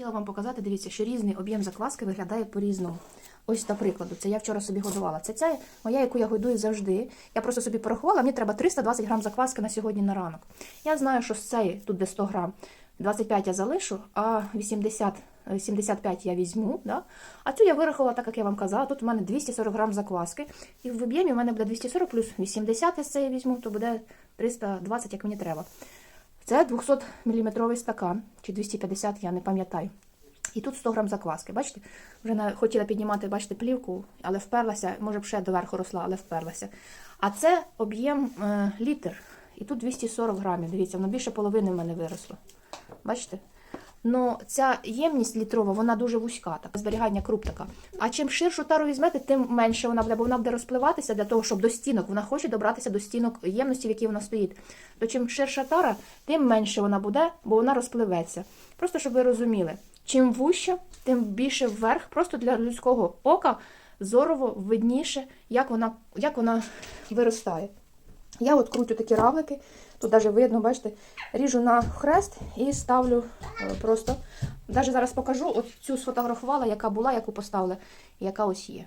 Хотіла вам показати, дивіться, що різний об'єм закваски виглядає по-різному. Ось, до прикладу, це я вчора собі годувала. Це ця моя, яку я годую завжди. Я просто собі порахувала, мені треба 320 грам закваски на сьогодні на ранок. Я знаю, що з цієї, тут де 100 грам, 25 я залишу, а 80, е, 75 я візьму. Да? А цю я вирахувала, так як я вам казала. Тут у мене 240 грам закваски. І в об'ємі у мене буде 240 плюс 80 я з цієї візьму, то буде 320, як мені треба. Це 200 мм стакан, чи 250, я не пам'ятаю. І тут 100 грам закваски. Бачите? Вже хотіла піднімати, бачите, плівку, але вперлася, може б ще доверху росла, але вперлася. А це об'єм е, літр. І тут 240 грамів. Дивіться, воно більше половини в мене виросло. Бачите? Ну, ця ємність літрова, вона дуже вузька, так, зберігання круп така. А чим ширшу тару візьмете, тим менше вона буде, бо вона буде розпливатися для того, щоб до стінок. Вона хоче добратися до стінок ємності, в якій вона стоїть. То чим ширша тара, тим менше вона буде, бо вона розпливеться. Просто щоб ви розуміли, чим вужче, тим більше вверх, просто для людського ока зорово видніше, як вона, як вона виростає. Я от крутю такі равлики, тут навіть видно, бачите, ріжу на хрест і ставлю е, просто. Навіть зараз покажу, от цю сфотографувала, яка була, яку поставила, яка ось є.